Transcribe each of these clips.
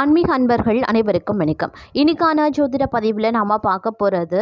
ஆன்மீக அன்பர்கள் அனைவருக்கும் வணக்கம். இன்னைக்கான ஜோதிட பதிவில் நாம் பார்க்க போகிறது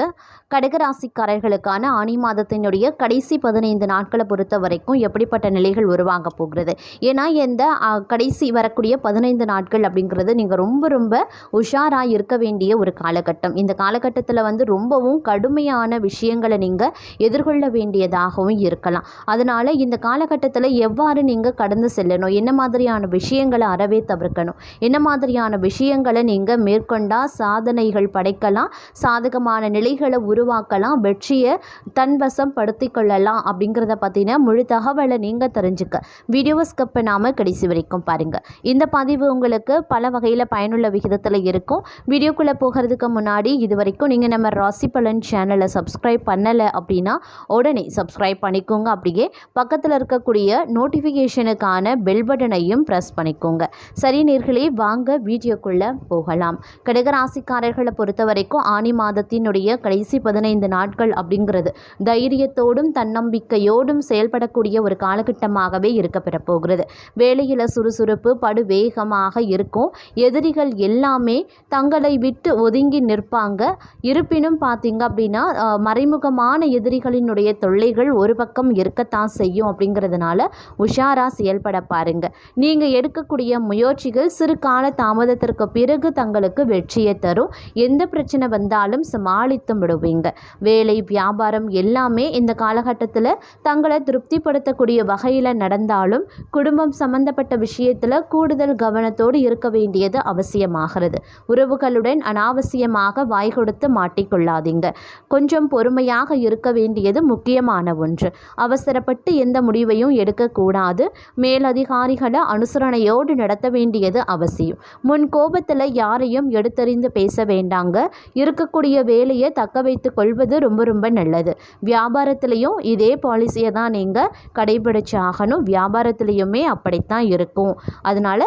கடகராசிக்காரர்களுக்கான ஆனி மாதத்தினுடைய கடைசி பதினைந்து நாட்களை பொறுத்த வரைக்கும் எப்படிப்பட்ட நிலைகள் உருவாக போகிறது? ஏன்னா இந்த கடைசி வரக்கூடிய பதினைந்து நாட்கள் அப்படிங்கிறது நீங்கள் ரொம்ப ரொம்ப உஷாராக இருக்க வேண்டிய ஒரு காலகட்டம். இந்த காலகட்டத்தில் வந்து ரொம்பவும் கடுமையான விஷயங்களை நீங்கள் எதிர்கொள்ள வேண்டியதாகவும் இருக்கலாம். அதனால் இந்த காலகட்டத்தில் எவ்வாறு நீங்கள் கடந்து செல்லணும்? என்ன மாதிரியான விஷயங்களை அறவே தவிர்க்கணும்? என்ன மாதிரியான விஷயங்களை நீங்கள் மேற்கொண்டால் சாதனைகள் படைக்கலாம் சாதகமான நிலைகளை உருவாக்கலாம் வெற்றியை தன்வசம் படுத்தி கொள்ளலாம் அப்படிங்கிறத பற்றின முழு தகவலை நீங்கள் தெரிஞ்சுக்க. வீடியோவை ஸ்கிப் பண்ணாமல் கடைசி வரைக்கும் பாருங்கள் இந்த பதிவு உங்களுக்கு பல வகையில் பயனுள்ள விகிதத்தில் இருக்கும். வீடியோக்குள்ளே போகிறதுக்கு முன்னாடி இது வரைக்கும் நீங்கள் நம்ம ராசி பலன் சேனலை சப்ஸ்கிரைப் பண்ணலை அப்படின்னா உடனே சப்ஸ்கிரைப் பண்ணிக்கோங்க. அப்படியே பக்கத்தில் இருக்கக்கூடிய நோட்டிஃபிகேஷனுக்கான பெல் பட்டனையும் ப்ரெஸ் பண்ணிக்கோங்க. சரி நேர்களே வாங்க வீடியோக்குள்ளே போகலாம். கடகராசிக்காரர்களை பொறுத்த வரைக்கும் ஆனி மாதத்தினுடைய கடைசி பதினைந்து நாட்கள் அப்படிங்கிறது தைரியத்தோடும் தன்னம்பிக்கையோடும் செயல்படக்கூடிய ஒரு காலகட்டமாகவே இருக்க பெற போகிறது வேலையில் சுறுசுறுப்பு படு வேகமாக இருக்கும். எதிரிகள் எல்லாமே தங்களை விட்டு ஒதுங்கி நிற்பாங்க. இருப்பினும் பார்த்தீங்க அப்படின்னா மறைமுகமான எதிரிகளினுடைய தொல்லைகள் ஒரு பக்கம் இருக்கத்தான் செய்யும் அப்படிங்கிறதுனால உஷாரா செயல்பட பாருங்க. நீங்கள் எடுக்கக்கூடிய முயற்சிகள் சிறு கால தாமதத்திற்கு பிறகு தங்களுக்கு வெற்றியை தரும். எந்த பிரச்சனை வந்தாலும் சமாளித்து விடுவீங்க. வேலை வியாபாரம் எல்லாமே இந்த காலகட்டத்தில் தங்களை திருப்திப்படுத்தக்கூடிய வகையில் நடந்தாலும் குடும்பம் சம்பந்தப்பட்ட விஷயத்தில் கூடுதல் கவனத்தோடு இருக்க வேண்டியது அவசியமாகிறது. உறவுகளுடன் அனாவசியமாக வாய் கொடுத்து மாட்டிக்கொள்ளாதீங்க. கொஞ்சம் பொறுமையாக இருக்க வேண்டியது முக்கியமான ஒன்று. அவசரப்பட்டு எந்த முடிவையும் எடுக்கக்கூடாது. மேலதிகாரிகளை அனுசரணையோடு நடத்த வேண்டியது அவசியம். முன் கோபத்தில் யாரையும் எடுத்தறிந்து பேச வேண்டாங்க. இருக்கக்கூடிய வேலையை தக்க வைத்து கொள்வது ரொம்ப ரொம்ப நல்லது. வியாபாரத்துலேயும் இதே பாலிசியை தான் நீங்கள் கடைபிடிச்சு ஆகணும். வியாபாரத்துலேயுமே அப்படித்தான் இருக்கும். அதனால்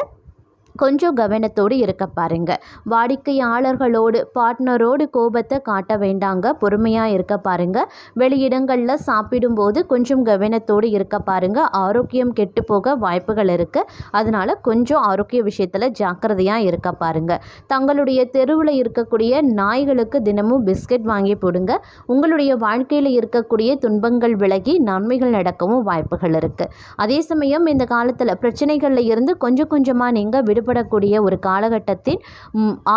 கொஞ்சம் கவனத்தோடு இருக்க பாருங்க. வாடிக்கையாளர்களோடு பார்ட்னரோடு கோபத்தை காட்ட வேண்டாங்க. பொறுமையாக இருக்க பாருங்க. வெளியிடங்களில் சாப்பிடும்போது கொஞ்சம் கவனத்தோடு இருக்க பாருங்க. ஆரோக்கியம் கெட்டு போக வாய்ப்புகள் இருக்கு. அதனால கொஞ்சம் ஆரோக்கிய விஷயத்தில் ஜாக்கிரதையாக இருக்க பாருங்க. தங்களுடைய தெருவில் இருக்கக்கூடிய நாய்களுக்கு தினமும் பிஸ்கட் வாங்கி போடுங்க. உங்களுடைய வாழ்க்கையில் இருக்கக்கூடிய துன்பங்கள் விலகி நன்மைகள் நடக்கவும் வாய்ப்புகள் இருக்கு. அதே சமயம் இந்த காலத்தில் பிரச்சனைகளில் இருந்து கொஞ்சம் கொஞ்சமாக நீங்கள் ஏற்படக்கூடிய ஒரு காலகட்டத்தின்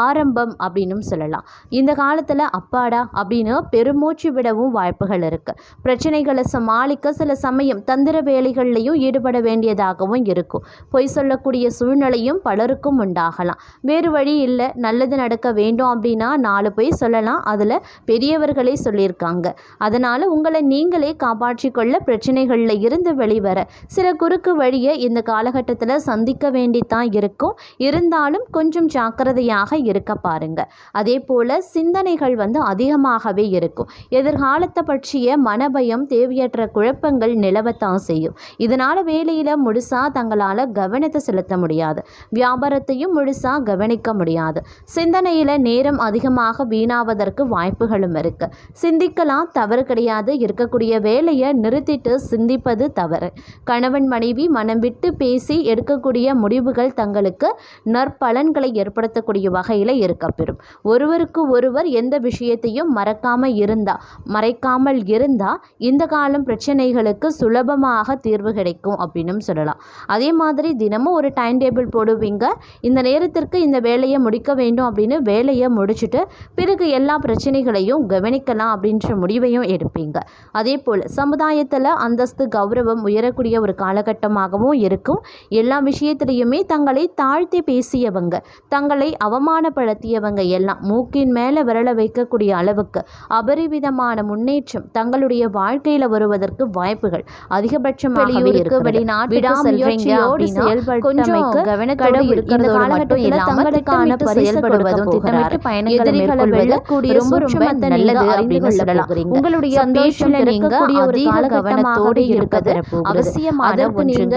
ஆரம்பம் அப்படின்னும் சொல்லலாம். இந்த காலத்தில் அப்பாடா அப்படின்னு பெருமூச்சு விடவும் வாய்ப்புகள் இருக்குது பிரச்சனைகளை சமாளிக்க சில சமயம் தந்திர வேலைகள்லையும் ஈடுபட வேண்டியதாகவும் இருக்கும். பொய் சொல்லக்கூடிய சூழ்நிலையும் பலருக்கும் உண்டாகலாம். வேறு வழி இல்லை நல்லது நடக்க வேண்டும் அப்படின்னா நாலு பொய் சொல்லலாம். அதில் பெரியவர்களே சொல்லியிருக்காங்க. அதனால் உங்களை நீங்களே காப்பாற்றிக்கொள்ள பிரச்சனைகளில் இருந்து வெளிவர சில குறுக்கு வழியை இந்த காலகட்டத்தில் சந்திக்க வேண்டித்தான் இருக்கும். இருந்தாலும் கொஞ்சம் ஜாக்கிரதையாக இருக்க பாருங்க. அதே போல் சிந்தனைகள் வந்து அதிகமாகவே இருக்கும். எதிர்காலத்தை பற்றிய மனபயம் தேவையற்ற குழப்பங்கள் நிலவத்தான் செய்யும். இதனால் வேலையில் முழுசாக தங்களால் கவனத்தை செலுத்த முடியாது. வியாபாரத்தையும் முழுசாக கவனிக்க முடியாது. சிந்தனையில் நேரம் அதிகமாக வீணாவதற்கு வாய்ப்புகளும் இருக்கு. சிந்திக்கலாம் தவறு கிடையாது. இருக்கக்கூடிய வேலையை நிறுத்திட்டு சிந்திப்பது தவறு. கணவன் மனைவி மனம் விட்டு பேசி எடுக்கக்கூடிய முடிவுகள் தங்களுக்கு நற்பலன்களை ஏற்படுத்தக்கூடிய வகையில் இருக்கப்பெறும் ஒருவருக்கு ஒருவர் எந்த விஷயத்தையும் மறக்காம இருந்தா மறைக்காமல் இருந்தா இந்த காலம் பிரச்சனைகளுக்கு சுலபமாக தீர்வு கிடைக்கும் அப்படின்னும் சொல்லலாம். அதே மாதிரி தினமும் ஒரு டைம் டேபிள் போடுவீங்க. இந்த நேரத்திற்கு இந்த வேலையை முடிக்க வேண்டும் அப்படின்னு வேலையை முடிச்சுட்டு பிறகு எல்லா பிரச்சனைகளையும் கவனிக்கலாம் அப்படின்ற முடிவையும் எடுப்பீங்க. அதே போல் சமுதாயத்தில் அந்தஸ்து கௌரவம் உயரக்கூடிய ஒரு காலகட்டமாகவும் இருக்கும். எல்லா விஷயத்திலையுமே தங்களை தாழ்த்தி பேசியவங்க தங்களை அவமானப்படுத்தியவங்க எல்லாம் மூக்கின் மேலே விரல வைக்கக்கூடிய அளவுக்கு அபரிவிதமான முன்னேற்றம் தங்களுடைய வாழ்க்கையில் வருவதற்கு வாய்ப்புகள் அதிகபட்சமாகவே வெளியூருக்கு, விடாமுயற்சியோடு செல்றீங்க கொஞ்சம் இருக்கிறதோடு மட்டும் திட்டமிட்டு செயல்படுவதும். திட்டமிட்டு பயணங்களை மேற்கொள்வது ரொம்ப ரொம்ப நல்லது அப்படின்னு சொல்லலாம். உங்களுடைய பேச்சில் நீங்க அதிக கவனத்தோடு இருப்பது. அவசியமான ஒன்றுங்க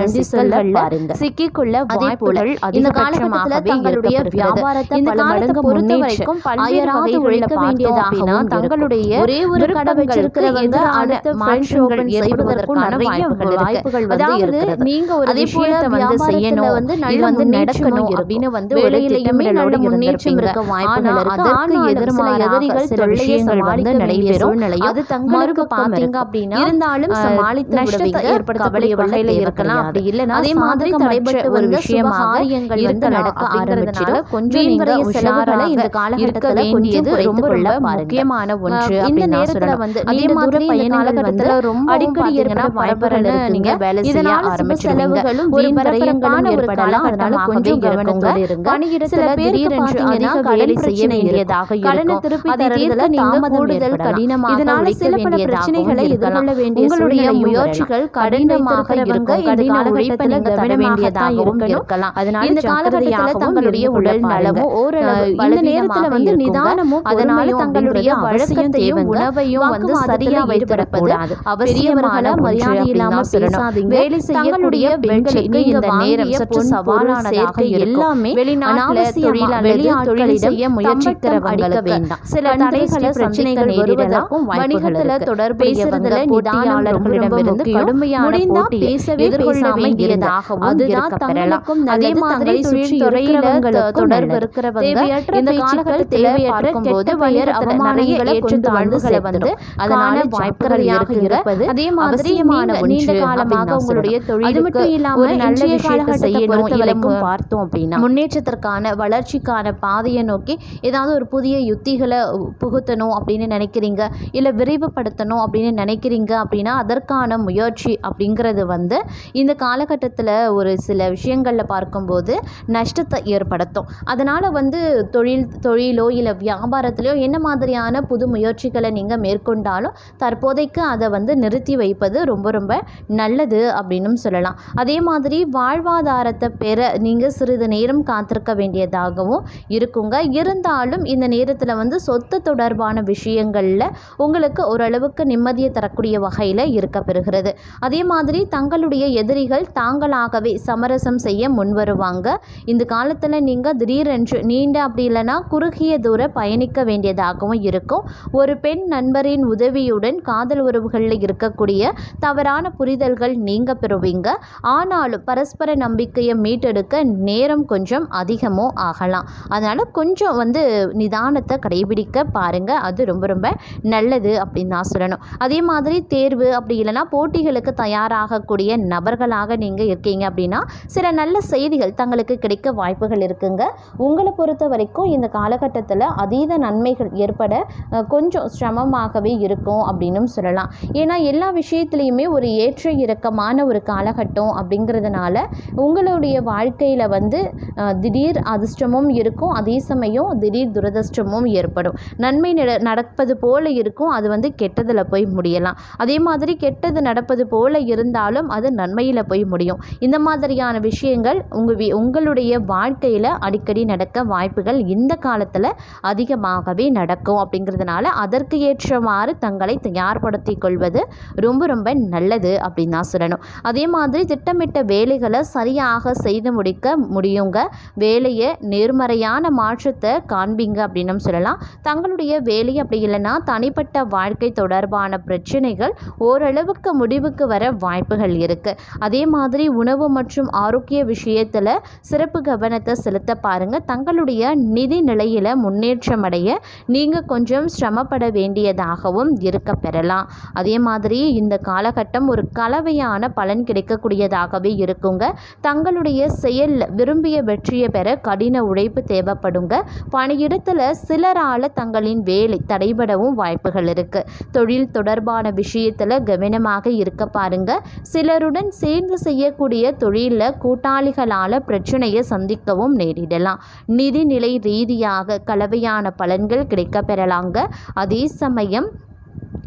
நன்றி சொல்ல பாருங்க. சிக்கிக்கொள்ள வாய்ப்புகள் இந்த காலகட்டத்தில் தங்களுடைய. வியாபாரத்தை இந்த காலத்தை பொறுத்த வரைக்கும் பல்வேறு உழைக்க இருக்கும். தங்களுடைய ஒரே ஒரு கடை வச்சிருக்கிறவங்க அடுத்த மாற்றங்கள் ஏற்படுவதற்கான வாய்ப்புகள் அதாவது நீங்க ஒரு அதே போல வந்து செய்யணும் வந்து வந்து நடக்கணும். அப்படின்னு வந்து வேலையிலையுமே நல்ல முன்னேற்றம் இருக்க. வாய்ப்புகள் இருக்கு. அதற்கு எதிர்மாறாக எதிரிகள் விஷயங்கள் வந்து நடைபெறும் அது தங்களுக்கு பார்த்தீங்க. அப்படின்னா இருந்தாலும் சமாளித்து நஷ்டத்தை. ஏற்படுத்தக்கூடிய வகையில இருக்கலாம். அப்படி இல்லைன்னா அதே மாதிரி தடைபட்டு ஒரு விஷயமாக வந்து நடக்க ஆரம்பிச்சிடும். கொஞ்சம் நீங்க உஷாராக இந்த இருக்க காலகட்டத்துல வேண்டியது கொஞ்சம் ரொம்ப. முக்கியமான ஒன்று இந்த நேரத்துல. வந்து அதே மாதிரி பயணங்கள் வந்து ரொம்ப அடிக்கடி பரபரன்னு வாய்ப்புகள் நீங்க. வேலை செய்ய ஆரம்பிச்சிருவீங்க ஒரு பரபரப்பான ஏற்படலாம். அதனால கொஞ்சம். கவனத்தோடு இருங்க. பணியிடத்துல திடீரென்று அதிக வேலை செய்ய வேண்டியதாக இருக்கும். திருப்பி தரதுல நீங்க கூடுதல். கடினமாக இதனால சில பல பிரச்சனைகளை. எதிர்கொள்ள வேண்டிய உங்களுடைய முயற்சிகள். கடினமாக இருக்கும் வைத்திருக்கிறவங்க கடின உழைப்பை நீங்க தர கவனமாகத்தான் இருக்கணும். இருக்கலாம் அதனால இந்த காலகட்டத்தில் தங்களுடைய உடல் நலமும். ஓரளவு இந்த நேரத்துல வந்து நிதானமும். அதனால தங்களுடைய வழக்கத்தையும் தேவைங்க. உணவையும் வந்து சரியா. வைத்திருப்பது அவசியமான மரியாதை ஒன்று இல்லாம அப்படின்னு சொல்லணும். பேசாதீங்க. வேலை செய்யக்கூடிய பெண்களுக்கு இந்த நேரம் சற்று பொருள் சேர்க்கை எல்லாமே வெளிநாட்டுல தொழில் அல்லது தொழில் செய்ய முயற்சிக்கிறவங்களுக்கு வேண்டாம். சில தடைகளை பிரச்சனைகள் வருவதற்கும் வணிகத்துல நிதானம் ரொம்ப கடுமையான போட்டியை எதிர்கொள்ள வேண்டியதாகவும் இருக்க பெறலாம். அதே மாதிரி சுற்றி தொழில் தொடர்பு. இருக்கிறவங்க இந்த காலகட்டத்தில் பார்க்கும்போது பெயர் அவமானங்களை கொஞ்சம் தாழ்வுகளை வந்து அதனால வாய்ப்புகள் இருப்பது அதே மாதிரி நீண்ட காலமாக உங்களுடைய மட்டும் இல்லாம ஒரு நல்ல விஷயத்தை செய்யணும் பொறுத்த இல்ல வரைக்கும் மு- பார்த்தோம் அப்படின்னா முன்னேற்றத்திற்கான வளர்ச்சிக்கான பாதையை நோக்கி ஏதாவது ஒரு புதிய யுத்திகளை புகுத்தணும் அப்படின்னு நினைக்கிறீங்க இல்லை விரைவுபடுத்தணும் அப்படின்னு நினைக்கிறீங்க அப்படின்னா அதற்கான முயற்சி அப்படிங்கிறது வந்து இந்த காலகட்டத்தில் ஒரு சில விஷயங்களில் பார்க்கும்போது நஷ்டத்தை ஏற்படுத்தும். அதனால் வந்து தொழில் தொழிலோ இல்லை வியாபாரத்திலையோ என்ன மாதிரியான புது முயற்சிகளை நீங்கள் மேற்கொண்டாலும் தற்போதைக்கு அதை வந்து நிறுத்தி வைப்பது ரொம்ப ரொம்ப நல்லது அப்படின்னும் சொல்லலாம். அதே மாதிரி வாழ்வாதாரத்தை பெற நீங்கள் சிறிது நேரம் காத்திருக்க வேண்டியதாகவும் இருக்குங்க. இருந்தாலும் இந்த நேரத்தில் வந்து சொத்து தொடர்பான விஷயங்களில் உங்களுக்கு ஓரளவுக்கு நிம்மதியை தரக்கூடிய வகையில் இருக்க பெறுகிறது. அதே மாதிரி தங்களுடைய எதிரிகள் தாங்களாகவே சமரசம் செய்ய முன்வருவாங்க. இந்த காலத்தில் நீங்கள் திடீரென்று நீண்ட அப்படி இல்லைன்னா குறுகிய தூர பயணிக்க வேண்டியதாகவும் இருக்கும். ஒரு பெண் நண்பரின் உதவியுடன் காதல் உறவுகளில் இருக்கக்கூடிய தவறான புரிதல்கள் நீங்க பெறுவீங்க. ஆனாலும் பரஸ்பர நம்பிக்கையை மீட்டெடுக்க நேரம் கொஞ்சம் அதிகமோ ஆகலாம். அதனால் கொஞ்சம் வந்து நிதானத்தை கடைபிடிக்க பாருங்க. அது ரொம்ப ரொம்ப நல்லது அப்படின்னு தான் சொல்லணும். அதே மாதிரி தேர்வு அப்படி இல்லைன்னா போட்டிகளுக்கு தயாராகக்கூடிய நபர்களாக நீங்கள் இருக்கீங்க அப்படின்னா சில நல்ல செய்திகள் தங்களுக்கு கிடைக்க வாய்ப்புகள் இருக்குங்க. உங்களை பொறுத்த வரைக்கும் இந்த காலகட்டத்தில் அதீத நன்மைகள் ஏற்பட கொஞ்சம் சிரமமாகவே இருக்கும் அப்படின்னும் சொல்லலாம். ஏன்னா எல்லா விஷயத்துலையுமே ஒரு ஏற்ற இறக்கமான ஒரு காலகட்டம் அப்படிங்கிறதுனால உங்களுடைய வாழ்க்கையில் வந்து திடீர் அதிர்ஷ்டமும் இருக்கும். அதே சமயம் திடீர் துரதிர்ஷ்டமும் ஏற்படும். நன்மை நட- நடப்பது போல இருக்கும். அது வந்து கெட்டதில் போய் முடியலாம். அதே மாதிரி கெட்டது நடப்பது போல இருந்தாலும் அது நன்மையில் போய் முடியும். இந்த மாதிரி மாதிரியான விஷயங்கள் உங்கள் வி உங்களுடைய வாழ்க்கையில் அடிக்கடி நடக்க வாய்ப்புகள் இந்த காலத்தில் அதிகமாகவே நடக்கும் அப்படிங்கிறதுனால அதற்கு ஏற்றவாறு தங்களை தயார்படுத்தி கொள்வது ரொம்ப ரொம்ப நல்லது அப்படின்னு தான் சொல்லணும். அதே மாதிரி திட்டமிட்ட வேலைகளை சரியாக செய்து முடிக்க முடியுங்க. வேலையை நேர்மறையான மாற்றத்தை காண்பீங்க அப்படின்னு சொல்லலாம். தங்களுடைய வேலை அப்படி இல்லைன்னா தனிப்பட்ட வாழ்க்கை தொடர்பான பிரச்சனைகள் ஓரளவுக்கு முடிவுக்கு வர வாய்ப்புகள் இருக்குது அதே மாதிரி உணவு மற்றும் மற்றும் ஆரோக்கிய விஷயத்தில் சிறப்பு கவனத்தை செலுத்த பாருங்கள் தங்களுடைய நிதி நிலையில் முன்னேற்றம் அடைய நீங்கள் கொஞ்சம் சிரமப்பட வேண்டியதாகவும் இருக்க பெறலாம். அதே மாதிரி இந்த காலகட்டம் ஒரு கலவையான பலன் கிடைக்கக்கூடியதாகவே இருக்குங்க. தங்களுடைய செயலில் விரும்பிய வெற்றியை பெற கடின உழைப்பு தேவைப்படுங்க. பணியிடத்தில் சிலரால் தங்களின் வேலை தடைபடவும் வாய்ப்புகள் இருக்குது தொழில் தொடர்பான விஷயத்தில் கவனமாக இருக்க பாருங்க. சிலருடன் சேர்ந்து செய்யக்கூடிய தொழில் தொழிலில் கூட்டாளிகளால் பிரச்சனையை சந்திக்கவும் நேரிடலாம். நிதிநிலை ரீதியாக கலவையான பலன்கள் கிடைக்கப்பெறலாங்க. அதே சமயம்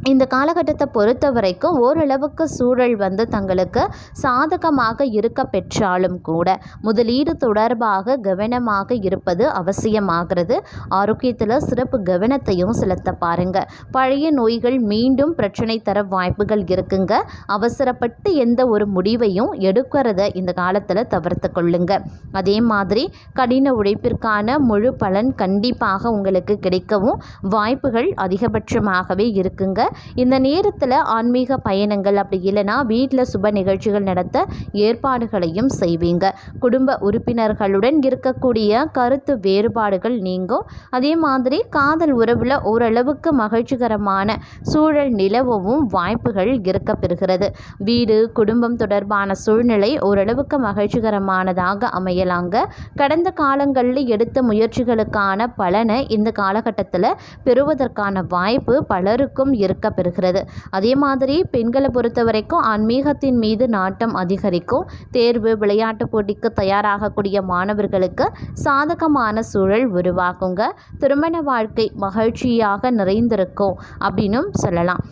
இந்த காலகட்டத்தை பொறுத்த வரைக்கும் ஓரளவுக்கு சூழல் வந்து தங்களுக்கு சாதகமாக இருக்க பெற்றாலும் கூட முதலீடு தொடர்பாக கவனமாக இருப்பது அவசியமாகிறது. ஆரோக்கியத்தில் சிறப்பு கவனத்தையும் செலுத்த பாருங்க. பழைய நோய்கள் மீண்டும் பிரச்சனை தர வாய்ப்புகள் இருக்குங்க. அவசரப்பட்டு எந்த ஒரு முடிவையும் எடுக்கிறத இந்த காலத்தில் தவிர்த்து கொள்ளுங்க. அதே மாதிரி கடின உழைப்பிற்கான முழு பலன் கண்டிப்பாக உங்களுக்கு கிடைக்கவும் வாய்ப்புகள் அதிகபட்சமாகவே இருக்குங்க. இந்த நேரத்தில் ஆன்மீக பயணங்கள் அப்படி இல்லைன்னா வீட்டில் சுப நிகழ்ச்சிகள் நடத்த ஏற்பாடுகளையும் செய்வீங்க. குடும்ப உறுப்பினர்களுடன் இருக்கக்கூடிய கருத்து வேறுபாடுகள் நீங்கும். அதே மாதிரி காதல் உறவில் ஓரளவுக்கு மகிழ்ச்சிகரமான சூழல் நிலவவும் வாய்ப்புகள் இருக்க பெறுகிறது வீடு குடும்பம் தொடர்பான சூழ்நிலை ஓரளவுக்கு மகிழ்ச்சிகரமானதாக அமையலாங்க. கடந்த காலங்களில் எடுத்த முயற்சிகளுக்கான பலனை இந்த காலகட்டத்தில் பெறுவதற்கான வாய்ப்பு பலருக்கும் இருக்க பெறுகிறது அதே மாதிரி பெண்களை பொறுத்த வரைக்கும் ஆன்மீகத்தின் மீது நாட்டம் அதிகரிக்கும். தேர்வு விளையாட்டு போட்டிக்கு தயாராகக்கூடிய மாணவர்களுக்கு சாதகமான சூழல் உருவாகுங்க. திருமண வாழ்க்கை மகிழ்ச்சியாக நிறைந்திருக்கும். அப்படின்னும் சொல்லலாம்.